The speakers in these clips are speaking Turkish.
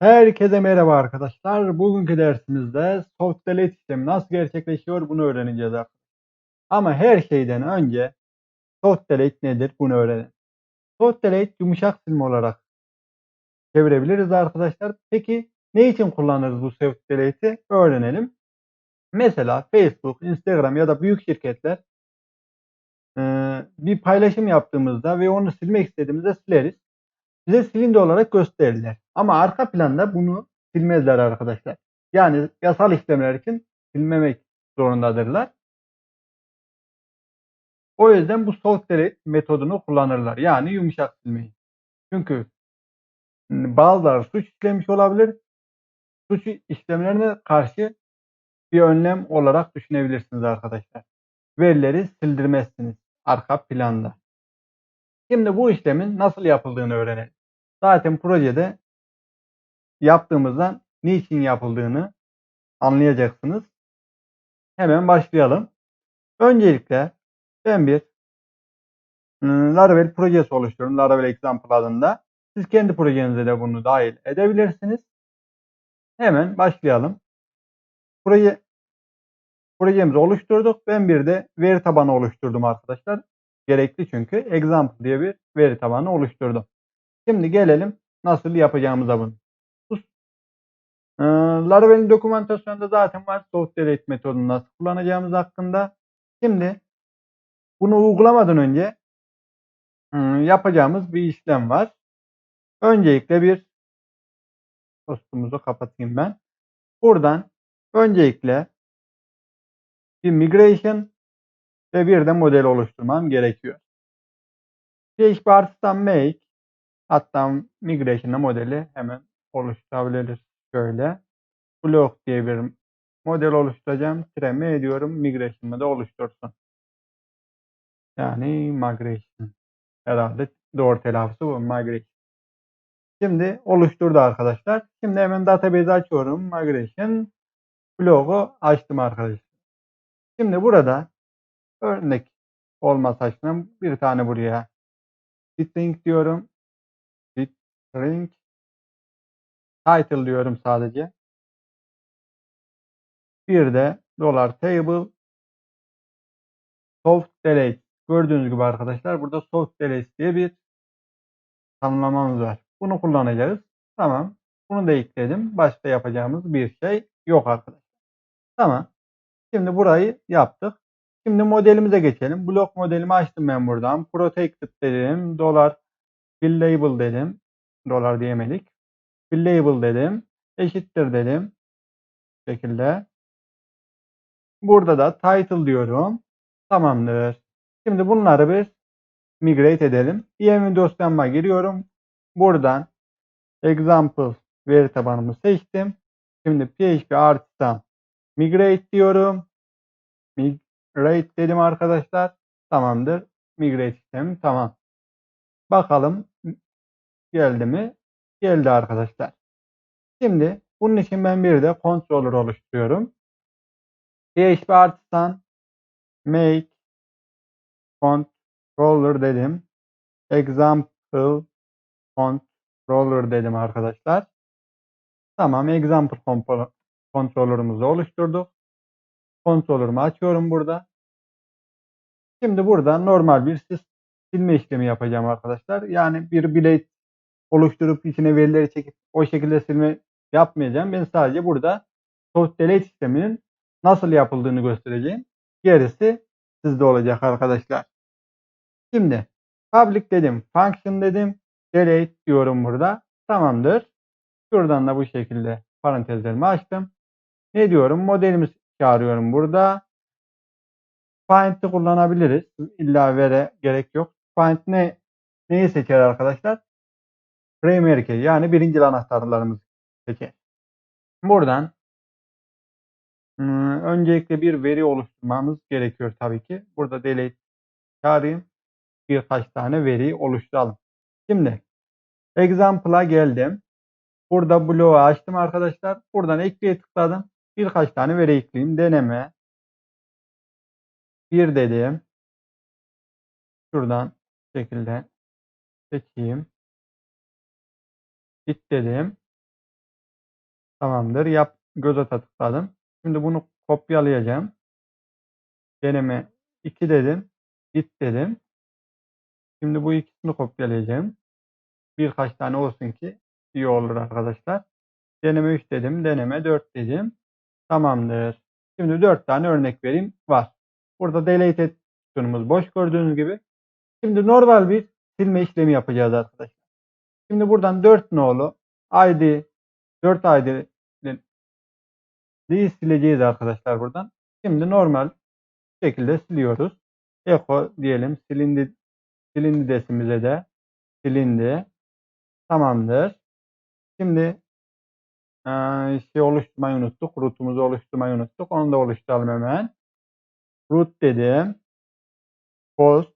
Herkese merhaba arkadaşlar. Bugünkü dersimizde delete işlemi nasıl gerçekleşiyor bunu öğreneceğiz artık. Ama her şeyden önce soft delete nedir bunu öğrenelim. Soft delete yumuşak silme olarak çevirebiliriz arkadaşlar. Peki ne için kullanırız bu soft delete'i öğrenelim. Mesela Facebook, Instagram ya da büyük şirketler bir paylaşım yaptığımızda ve onu silmek istediğimizde sileriz bize silindi olarak gösterirler. Ama arka planda bunu silmezler arkadaşlar. Yani yasal işlemler için silmemek zorundadırlar. O yüzden bu soft delete metodunu kullanırlar. Yani yumuşak silmeyi. Çünkü bazıları suç işlemiş olabilir. Suç işlemlerine karşı bir önlem olarak düşünebilirsiniz arkadaşlar. Verileri sildirmezsiniz arka planda. Şimdi bu işlemin nasıl yapıldığını öğrenelim. Zaten projede yaptığımızdan niçin yapıldığını anlayacaksınız. Hemen başlayalım. Öncelikle ben bir ıı, Laravel projesi oluşturuyorum. Laravel Example adında. Siz kendi projenize de bunu dahil edebilirsiniz. Hemen başlayalım. Proje projemizi oluşturduk. Ben bir de veri tabanı oluşturdum arkadaşlar. Gerekli çünkü. Example diye bir veri tabanı oluşturdum. Şimdi gelelim nasıl yapacağımıza bunu. Ee, Laravel'in dokümantasyonunda zaten var soft delete metodunu nasıl kullanacağımız hakkında. Şimdi bunu uygulamadan önce ıı, yapacağımız bir işlem var. Öncelikle bir postumuzu kapatayım ben. Buradan öncelikle bir migration ve bir de model oluşturmam gerekiyor. Artıdan make Hatta migration'a modeli hemen oluşturabiliriz. Şöyle. Block diye bir model oluşturacağım. Tire ediyorum. Migration'ı da oluştursun. Yani migration. Herhalde doğru telaffuzu bu. Migration. Şimdi oluşturdu arkadaşlar. Şimdi hemen database açıyorum. Migration. Blogu açtım arkadaşlar. Şimdi burada örnek olması açısından bir tane buraya string diyorum string title diyorum sadece. Bir de dolar table soft delete. Gördüğünüz gibi arkadaşlar burada soft delete diye bir tanımlamamız var. Bunu kullanacağız. Tamam. Bunu da ekledim. Başka yapacağımız bir şey yok arkadaşlar. Tamam. Şimdi burayı yaptık. Şimdi modelimize geçelim. Blok modelimi açtım ben buradan. Protected dedim. Dolar label dedim dolar diyemedik. Bir label dedim. Eşittir dedim. Bu şekilde. Burada da title diyorum. Tamamdır. Şimdi bunları bir migrate edelim. EM dosyama giriyorum. Buradan example veri tabanımı seçtim. Şimdi PHP artıdan migrate diyorum. Migrate dedim arkadaşlar. Tamamdır. Migrate işlemi tamam. Bakalım Geldi mi? Geldi arkadaşlar. Şimdi bunun için ben bir de controller oluşturuyorum. PHP artısan make controller dedim. Example controller dedim arkadaşlar. Tamam example controller'ımızı oluşturduk. Controller'ımı açıyorum burada. Şimdi burada normal bir silme işlemi yapacağım arkadaşlar. Yani bir blade oluşturup içine verileri çekip o şekilde silme yapmayacağım. Ben sadece burada soft delete sisteminin nasıl yapıldığını göstereceğim. Gerisi sizde olacak arkadaşlar. Şimdi public dedim, function dedim, delete diyorum burada. Tamamdır. Şuradan da bu şekilde parantezlerimi açtım. Ne diyorum? Modelimizi çağırıyorum burada. Find'i kullanabiliriz. İlla vere gerek yok. Find ne neyi seçer arkadaşlar? Primary key yani birinci anahtarlarımız seçer. Buradan ıı, öncelikle bir veri oluşturmamız gerekiyor tabii ki. Burada delete çağırayım. Birkaç tane veri oluşturalım. Şimdi example'a geldim. Burada bloğu açtım arkadaşlar. Buradan ekleye tıkladım. Birkaç tane veri ekleyeyim. Deneme. Bir dedim. Şuradan şekilde seçeyim. Git dedim. Tamamdır. Yap göze tıkladım. Şimdi bunu kopyalayacağım. Deneme 2 dedim. Git dedim. Şimdi bu ikisini kopyalayacağım. Birkaç tane olsun ki iyi olur arkadaşlar. Deneme 3 dedim. Deneme 4 dedim. Tamamdır. Şimdi 4 tane örnek vereyim. Var. Burada delete et boş gördüğünüz gibi. Şimdi normal bir silme işlemi yapacağız arkadaşlar. Şimdi buradan 4 nolu ID 4 ID'yi sileceğiz arkadaşlar buradan. Şimdi normal şekilde siliyoruz. Eko diyelim silindi silindi desimize de silindi. Tamamdır. Şimdi şey oluşturmayı unuttuk. Root'umuzu oluşturmayı unuttuk. Onu da oluşturalım hemen. Root dedim. Post.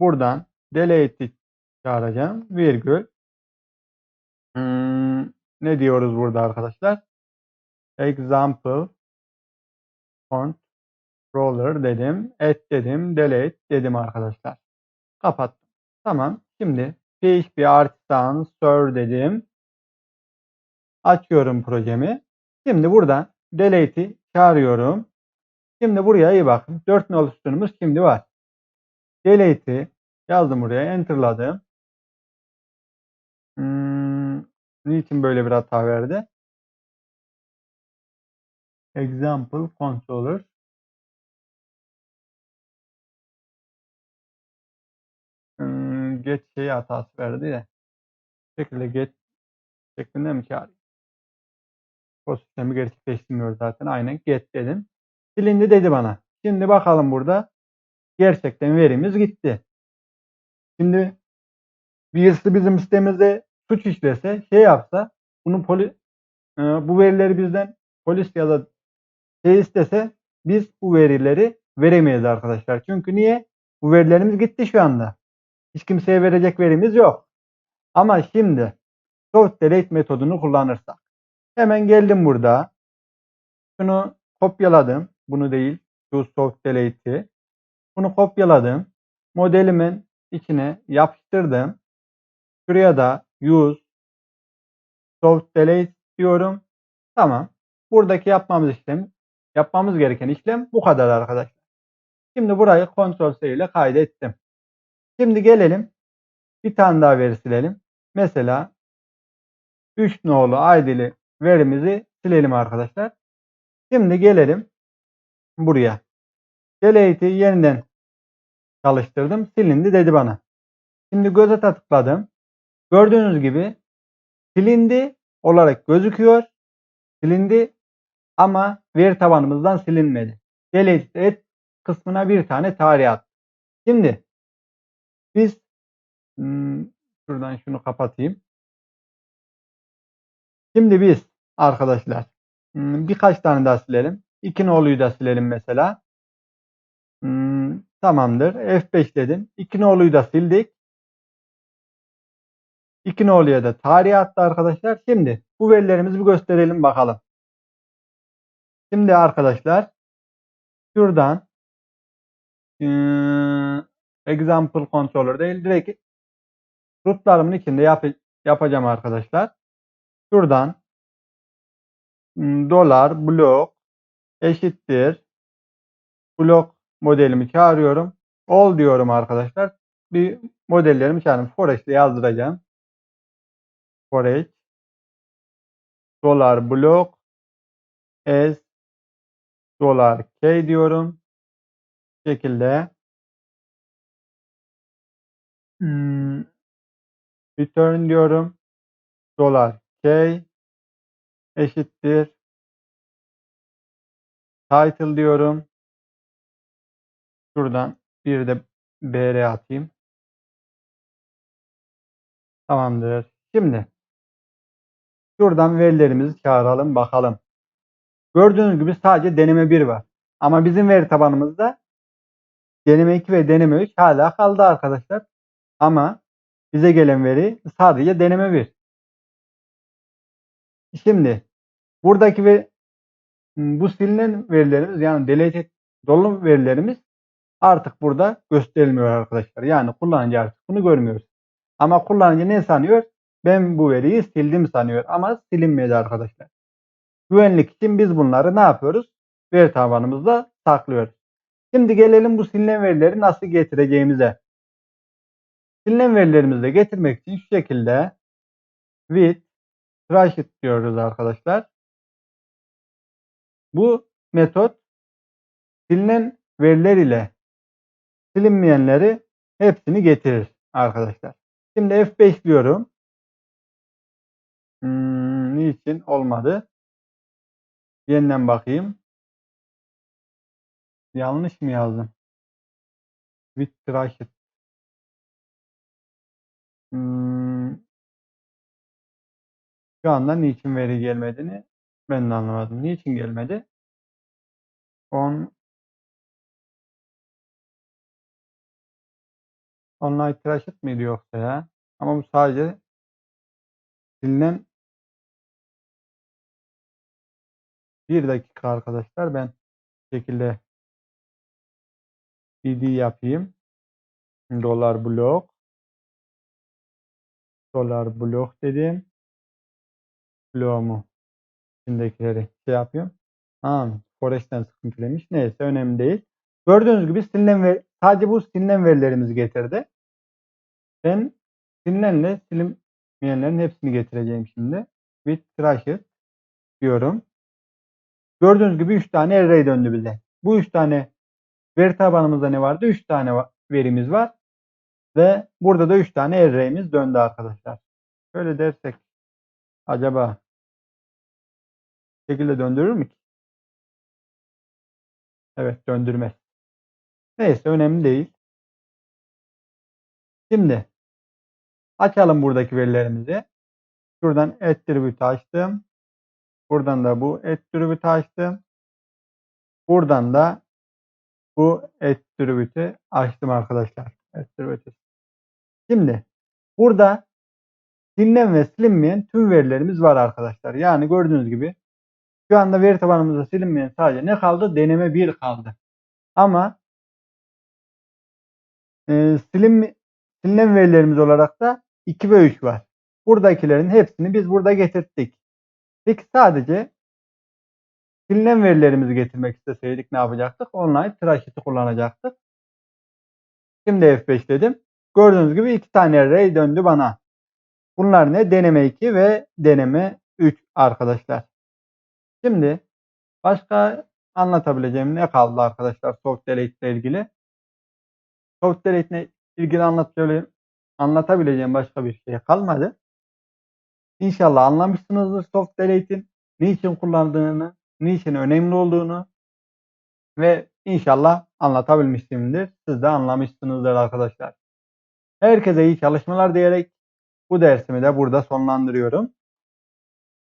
Buradan delete'i çağıracağım. Virgül. Hmm, ne diyoruz burada arkadaşlar? Example controller dedim. Add dedim. Delete dedim arkadaşlar. Kapattım. Tamam. Şimdi PHP Artisan Serve dedim. Açıyorum projemi. Şimdi buradan delete'i çağırıyorum. Şimdi buraya iyi bakın. 4 nol sütunumuz şimdi var. Delete'i yazdım buraya. Enter'ladım. Hmm, niçin böyle bir hata verdi? Example controller. Hmm, get şeyi hatası verdi de. Şekilde get şeklinde mi çağırayım? O sistemi gerçekleştirmiyor zaten. Aynen get dedim. Silindi dedi bana. Şimdi bakalım burada. Gerçekten verimiz gitti. Şimdi birisi bizim sitemizde suç işlese, şey yapsa, bunu poli, e, bu verileri bizden polis ya da şey istese biz bu verileri veremeyiz arkadaşlar. Çünkü niye? Bu verilerimiz gitti şu anda. Hiç kimseye verecek verimiz yok. Ama şimdi soft delete metodunu kullanırsak hemen geldim burada. Şunu kopyaladım. Bunu değil. Şu soft delete'i. Bunu kopyaladım. Modelimin içine yapıştırdım. Şuraya da use soft delete diyorum. Tamam. Buradaki yapmamız işlem, yapmamız gereken işlem bu kadar arkadaşlar. Şimdi burayı Ctrl C ile kaydettim. Şimdi gelelim. Bir tane daha veri silelim. Mesela 3 nolu ID'li verimizi silelim arkadaşlar. Şimdi gelelim buraya. Delete'i yeniden çalıştırdım. Silindi dedi bana. Şimdi göze tıkladım. Gördüğünüz gibi silindi olarak gözüküyor. Silindi ama veri tabanımızdan silinmedi. Delete et kısmına bir tane tarih at. Şimdi biz hmm, şuradan şunu kapatayım. Şimdi biz arkadaşlar hmm, birkaç tane daha silelim. İki noluyu da silelim mesela. Hmm, tamamdır. F5 dedim. İki noluyu da sildik. İki noluya da tarih attı arkadaşlar. Şimdi bu verilerimizi bir gösterelim bakalım. Şimdi arkadaşlar şuradan example controller değil direkt rootlarımın içinde yap yapacağım arkadaşlar. Şuradan dolar blok eşittir blok modelimi çağırıyorum. All diyorum arkadaşlar. Bir modellerimi çağırıyorum. Forex ile yazdıracağım. Forex dolar blok as dolar k diyorum. Bu şekilde hmm, return diyorum. Dolar k eşittir title diyorum. Şuradan bir de br atayım. Tamamdır. Şimdi şuradan verilerimizi çağıralım bakalım. Gördüğünüz gibi sadece deneme 1 var. Ama bizim veri tabanımızda deneme 2 ve deneme 3 hala kaldı arkadaşlar. Ama bize gelen veri sadece deneme 1. Şimdi buradaki ve bu silinen verilerimiz yani delete dolu verilerimiz artık burada gösterilmiyor arkadaşlar. Yani kullanıcı artık bunu görmüyoruz. Ama kullanıcı ne sanıyor? Ben bu veriyi sildim sanıyor ama silinmedi arkadaşlar. Güvenlik için biz bunları ne yapıyoruz? Veri tabanımızda saklıyoruz. Şimdi gelelim bu silinen verileri nasıl getireceğimize. Silinen verilerimizi de getirmek için şu şekilde with trashit diyoruz arkadaşlar. Bu metot silinen veriler ile silinmeyenleri hepsini getirir arkadaşlar. Şimdi F5 diyorum. Hmm, niçin olmadı? Yeniden bakayım. Yanlış mı yazdım? With. Hmm, şu anda niçin veri gelmediğini ben de anlamadım. Niçin gelmedi? On Online trashit miydi yoksa ya? Ama bu sadece silinen bir dakika arkadaşlar ben şekilde id yapayım. Dolar blok dolar blok dedim. Bloğumu içindekileri şey yapıyorum. Ha, Forex'ten sıkıntılıymış. Neyse önemli değil. Gördüğünüz gibi silinen ve sadece bu silinen verilerimizi getirdi. Ben silinenle silinmeyenlerin hepsini getireceğim şimdi. With trashed diyorum. Gördüğünüz gibi 3 tane array döndü bize. Bu 3 tane veri tabanımızda ne vardı? 3 tane verimiz var. Ve burada da 3 tane array'imiz döndü arkadaşlar. Şöyle dersek acaba şekilde döndürür mü ki? Evet döndürmez. Neyse önemli değil. Şimdi açalım buradaki verilerimizi. Şuradan attribute açtım. Buradan da bu attribute açtım. Buradan da bu attribute'i açtım arkadaşlar. Attribute. Şimdi burada silinen ve silinmeyen tüm verilerimiz var arkadaşlar. Yani gördüğünüz gibi şu anda veri tabanımızda silinmeyen sadece ne kaldı? Deneme 1 kaldı. Ama e, silin, silinen verilerimiz olarak da 2 ve 3 var. Buradakilerin hepsini biz burada getirdik. Peki sadece silinen verilerimizi getirmek isteseydik ne yapacaktık? Online trashit'i kullanacaktık. Şimdi F5 dedim. Gördüğünüz gibi iki tane array döndü bana. Bunlar ne? Deneme 2 ve deneme 3 arkadaşlar. Şimdi başka anlatabileceğim ne kaldı arkadaşlar soft delete ile ilgili? Soft delete ile ilgili anlatabileceğim başka bir şey kalmadı. İnşallah anlamışsınızdır soft delete'in niçin kullandığını, niçin önemli olduğunu ve inşallah anlatabilmişimdir. Siz de anlamışsınızdır arkadaşlar. Herkese iyi çalışmalar diyerek bu dersimi de burada sonlandırıyorum.